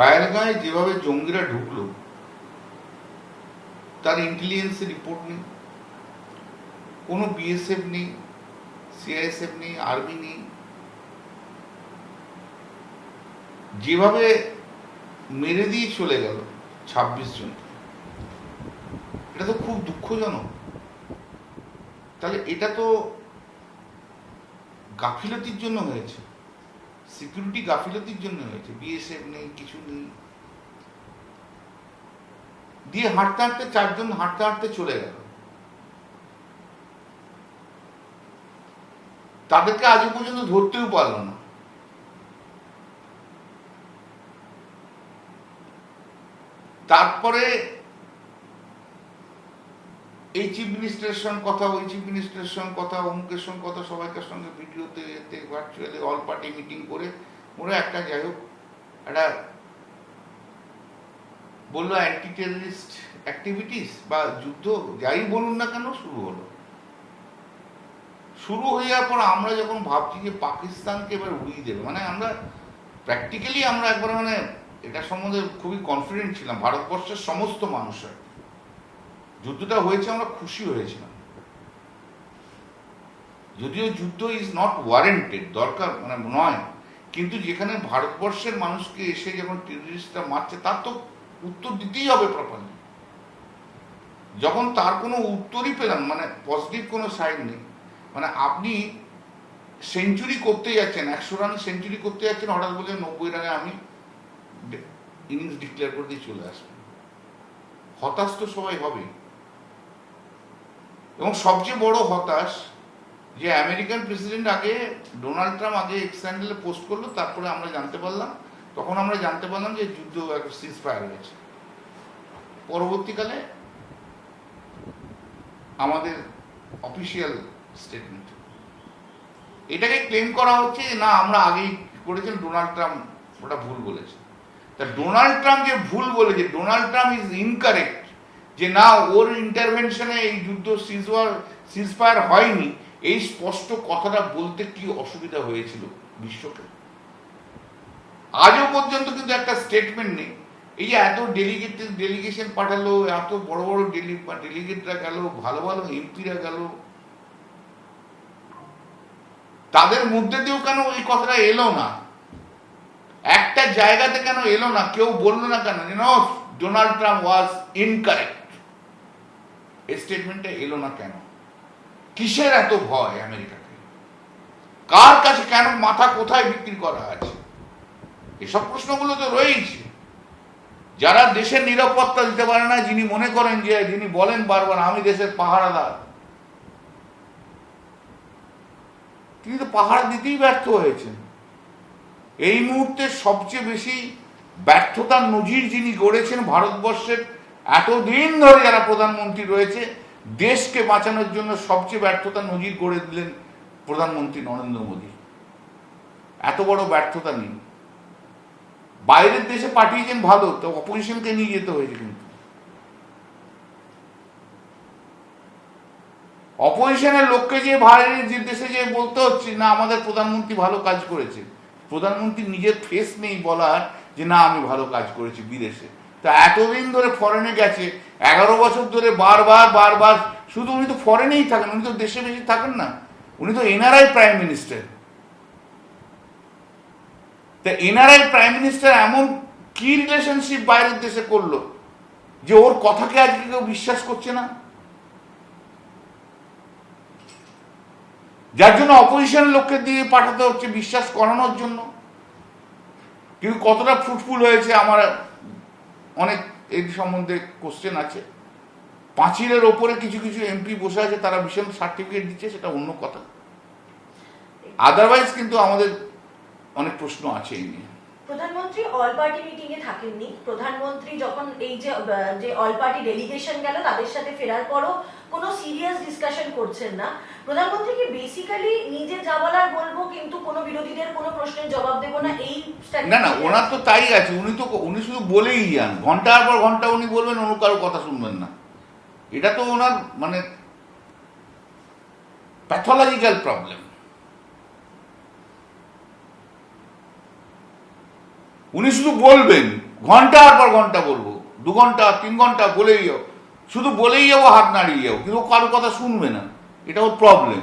পায়েলগাঁয়ে যেভাবে জঙ্গিরা ঢুকলো, তার ইন্টেলিজেন্সের রিপোর্ট নেই। কোনো বিএসএফ নেই সিআইএসএফ নেই আর্মি নেই। যেভাবে মেরে দিয়ে চলে গেল ছাব্বিশ জন। এটা তো খুব দুঃখজনক। তাহলে এটা তো গাফিলতির জন্য হয়েছে। সিকিউরিটি গাফিলতির জন্য হয়েছে বিএসএফ নেই, কিছু নেই। দিয়ে হাঁটতে হাঁটতে চারজন হাঁটতে হাঁটতে চলে গেল। তাদেরকে আজও পর্যন্ত ধরতেও পারল না। তারপরে এই চিফ মিনিস্টারের সঙ্গে কথা ওই চিফ মিনিস্টারের সঙ্গে কথা অমুকের সঙ্গে কথা, সবাইকার সঙ্গে ভিডিওতে এতে ভার্চুয়ালি অল পার্টি মিটিং করে ওরা একটা যাই হোক একটা বলল অ্যান্টি টেররিস্ট অ্যাক্টিভিটিস বা যুদ্ধ যাই বলুন না কেন, শুরু হলো। শুরু হয়ে যাওয়ার পর আমরা যখন ভাবছি যে পাকিস্তানকে এবার উড়িয়ে দেবে মানে আমরা প্র্যাকটিক্যালি আমরা একবার মানে এটা সম্বন্ধে খুবই কনফিডেন্ট ছিলাম, ভারতবর্ষের সমস্ত মানুষের। যুদ্ধটা হয়েছে, আমরা খুশি হয়েছিলাম। যদিও যুদ্ধ ইজ নট ওয়ারেন্টেড দরকার মানে নয়, কিন্তু যেখানে ভারতবর্ষের মানুষকে এসে যখন টেররিস্টরা মারছে, তার তো উত্তর দিতেই হবে প্রপারলি যখন তার কোনো উত্তরই পেলাম মানে পজিটিভ কোনো সাইড নেই মানে আপনি সেঞ্চুরি করতে যাচ্ছেন, একশো রান সেঞ্চুরি করতে যাচ্ছেন, হঠাৎ বলে নব্বই রানে আমি ইনিংস ডিক্লেয়ার করে দিয়ে চলে আসবেন হতাশ তো সবাই হবে এবং সবচেয়ে বড় হতাশ যে আমেরিকান প্রেসিডেন্ট আগে ডোনাল্ড ট্রাম্প আগে এক্স পোস্ট করল, তারপরে আমরা জানতে পারলাম, তখন আমরা জানতে পারলাম যে যুদ্ধ সিজ ফায়ার হয়েছে। পরবর্তীকালে আমাদের অফিসিয়াল স্টেটমেন্ট এটাকে ক্লেম করা হচ্ছে না, আমরা আগেই করেছেন ডোনাল্ড ট্রাম্প ওটা ভুল বলেছে। তা ডোনাল্ড ট্রাম্প যে ভুল বলেছে ডোনাল্ড ট্রাম্প ইজ ইনকারেক্ট যে না, ওর ইন্টারভেনশনে এই যুদ্ধ সিজওয়ার সিজফায়ার হয়নি, এই স্পষ্ট কথাটা বলতে কি অসুবিধা হয়েছিল বিশ্বকে? আজও পর্যন্ত কিন্তু একটা স্টেটমেন্ট নেই। এই যে এত ডেলিগেট ডেলিগেশন পাঠালো, এত বড় বড় ডেলি ডেলিগেটরা গেল, ভালো ভালো এমপিরা গেল। তাদের মধ্যে দিয়েও কেন এই কথাটা এলো না? একটা জায়গাতে কেন এলো না? কেউ বলল না কেন? ডোনাল্ড ট্রাম্প ওয়াজ ইনকারেক্ট এই স্টেটমেন্টটা এলো না কেন? কিসের এত ভয় আমেরিকাকে? কার কাছে কেন মাথা কোথায় বিক্রি করা আছে? এসব প্রশ্নগুলো তো রয়েছে যারা দেশের নিরাপত্তা দিতে পারে না, যিনি মনে করেন যে, যিনি বলেন বারবার, আমি দেশের পাহারাদার। তিনি তো পাহাড় দিতেই ব্যর্থ হয়েছেন। এই মুহূর্তে সবচেয়ে বেশি ব্যর্থতার নজির যিনি গড়েছেন ভারতবর্ষের এতদিন ধরে যারা প্রধানমন্ত্রী রয়েছে, দেশকে বাঁচানোর জন্য সবচেয়ে ব্যর্থতা নজির গড়ে দিলেন প্রধানমন্ত্রী নরেন্দ্র মোদী। এত বড় ব্যর্থতা নেই। বাইরের দেশে পাঠিয়েছেন ভালো, তো অপোজিশনকে নিয়ে যেতে হয়েছে কিন্তু। অপোজিশনের লোককে যে বাইরের যে দেশে যে বলতে হচ্ছে, না, আমাদের প্রধানমন্ত্রী ভালো কাজ করেছে। প্রধানমন্ত্রী নিজের ফেস নেই বলার যে, না, আমি ভালো কাজ করেছি বিদেশে। তা এতদিন ধরে ফরেনে গেছে, এগারো বছর ধরে বারবার বারবার, শুধু উনি তো ফরেনেই থাকেন, উনি তো দেশে বেশি থাকেন না, উনি তো এনআরআই প্রাইম মিনিস্টার তা এনআরআই প্রাইম মিনিস্টার এমন কি রিলেশনশিপ বাইরের দেশে করল, যে ওর কথাকে আজকে কেউ বিশ্বাস করছে না? যার জন্য অপোজিশনের লোককে দিয়ে পাঠাতে হচ্ছে, বিশ্বাস করানোর জন্য। কিন্তু কতটা ফ্রুটফুল হয়েছে আমার অনেক এর সম্বন্ধে কোশ্চেন আছে। পাঁচিলের ওপরে কিছু কিছু এমপি বসে আছে তারা ভীষণ সার্টিফিকেট দিচ্ছে সেটা অন্য কথা। আদারওয়াইজ কিন্তু আমাদের অনেক প্রশ্ন আছে এই নিয়ে। প্রধানমন্ত্রী অল পার্টি মিটিং এ থাকেননি। প্রধানমন্ত্রী যখন এই যে যে অল পার্টি ডেলিগেশন গেল তাদের সাথে ফেরার পরও কোনো সিরিয়াস ডিসকাশন করছেন না। প্রধানমন্ত্রী কি বেসিক্যালি নিজে যা বলার বলব কিন্তু কোনো বিরোধীদের কোনো প্রশ্নের জবাব দেবো না এই না না ওনার তো তাই আছে উনি তো উনি শুধু বলেই যান। ঘণ্টার পর ঘণ্টা উনি বলবেন অন্য কারও কথা শুনবেন না। এটা তো ওনার মানে প্যাথোলজিক্যাল প্রবলেম উনি শুধু বলবেন, ঘণ্টার পর ঘণ্টা বলব, দু ঘণ্টা, তিন ঘণ্টা বলেই যাও। শুধু বলেই যাব, হাত নাড়িয়ে যাও কিন্তু কারও কথা শুনবে না। এটা ওর প্রবলেম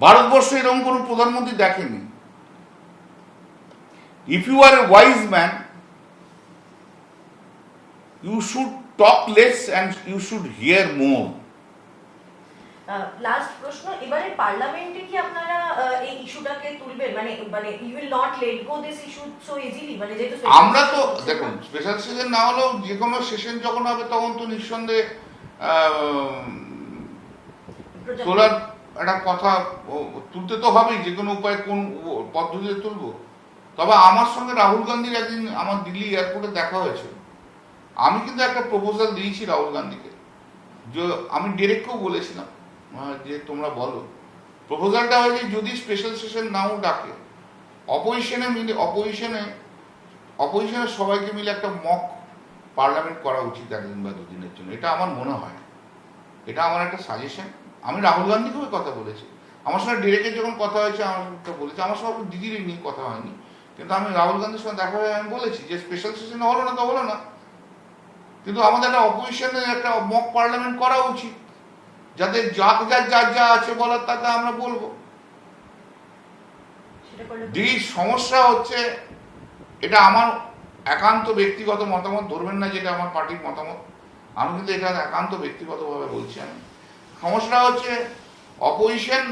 ভারতবর্ষে এরকম কোনো প্রধানমন্ত্রী দেখেনি। If you are a wise man you should talk less and you should hear more last প্রশ্ন এবারে পার্লামেন্টে কি আপনারা এই ইস্যুটাকে তুলবেন? মানে মানে you will not let go this issue so easily মানে যেহেতু আমরা তো দেখুন স্পেশাল সেশন না হলেও যে কোনো সেশন যখন হবে তখন তো নিঃসন্দেহে তোলার একটা কথা তুলতে তো হবেই যে কোনো উপায়ে কোন পদ্ধতিতে তুলবো। তবে আমার সঙ্গে রাহুল গান্ধীর একদিন আমার দিল্লি এয়ারপোর্টে দেখা হয়েছে। আমি কিন্তু একটা প্রপোজাল দিয়েছি রাহুল গান্ধীকে। যে আমি ডিরেক্টকেও বলেছিলাম। যে তোমরা বলো। প্রপোজালটা হয় যে যদি স্পেশাল সেশন নাও ডাকে। অপোজিশনে মিলে অপোজিশনে অপোজিশনের সবাইকে মিলে একটা মক পার্লামেন্ট করা উচিত একদিন বা দুদিনের জন্য। এটা আমার মনে হয়। এটা আমার একটা সাজেশন আমি রাহুল গান্ধীকেও কথা বলেছি। আমার সঙ্গে ডিরেক্টের যখন কথা হয়েছে, আমার সঙ্গে বলেছি। আমার সঙ্গে দিদির নিয়ে কথা হয়নি। কিন্তু আমি রাহুল গান্ধীর সঙ্গে দেখা হয়ে আমি বলেছি যে স্পেশাল সেশন হলো না তো হলো না। কিন্তু আমাদের একটা অপোজিশনের একটা মক পার্লামেন্ট করা উচিত। যাতে যা যা যা যা আছে বলার তাতে আমরা বলব। যে সমস্যা হচ্ছে এটা আমার একান্ত ব্যক্তিগত মতামত ধরবেন না যেটা আমার পার্টির মতামত। আমি কিন্তু এটা একান্ত ব্যক্তিগতভাবে বলছি আমি। সমস্যা হচ্ছে অপোজিশন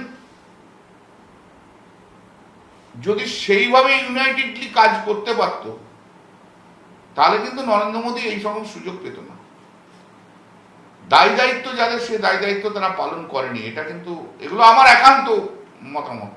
যদি সেইভাবে ইউনাইটেডলি কাজ করতে পারত তাহলে কিন্তু নরেন্দ্র মোদী এই সকল সুযোগ পেত না। দায় দায়িত্ব যাদের সে দায়ী দায়িত্ব তারা পালন করেনি। এটা কিন্তু, এগুলো আমার একান্ত মতামত।